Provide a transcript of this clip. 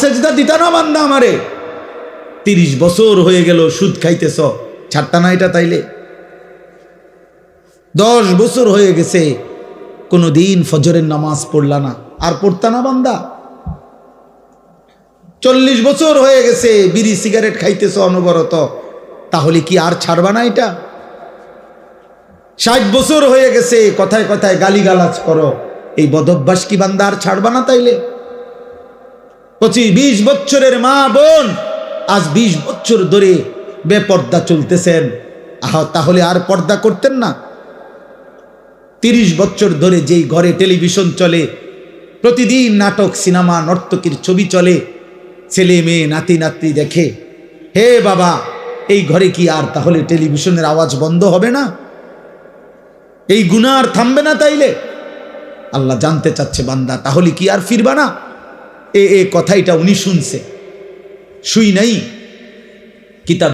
সেজদা দিতা না বান্দা আমারে। তিরিশ বছর হয়ে গেল সুদ খাইতেছ, ছাড়তা না এটা তাইলে। দশ বছর হয়ে গেছে কোনো দিন ফজরের নামাজ পড়লা না। আর পড়তা না বান্দা। চল্লিশ বছর হয়ে গেছে, বিড়ি সিগারেট খাইতেছ অনবরত। তাহলে কি আর ছাড়বা না এটা? ষাট বছর হয়ে গেছে, কথায় কথায় গালিগালাজ করো। এই বদভ্যাস কি বান্দা আর ছাড়বা না তাইলে? পঁচিশ বিশ বছরের মা বোন, আজ বিশ বছর ধরে বেপর্দা চলতেছেন। আহ, তাহলে আর পর্দা করতেন না? তিরিশ বছর ধরে যেই ঘরে টেলিভিশন চলে, প্রতিদিন নাটক, সিনেমা, নর্তকীর ছবি চলে, ছেলে মেয়ে, নাতি নাতি দেখে। হে বাবা, এই ঘরে কি আর তাহলে টেলিভিশনের আওয়াজ বন্ধ হবে না? এই গুণা আর থামবে না তাইলে? আল্লাহ জানতে চাচ্ছে বান্দা, তাহলে কি আর ফিরবা না? এ এ কথাইটা উনি শুনছে। শুই নাই? কিতাব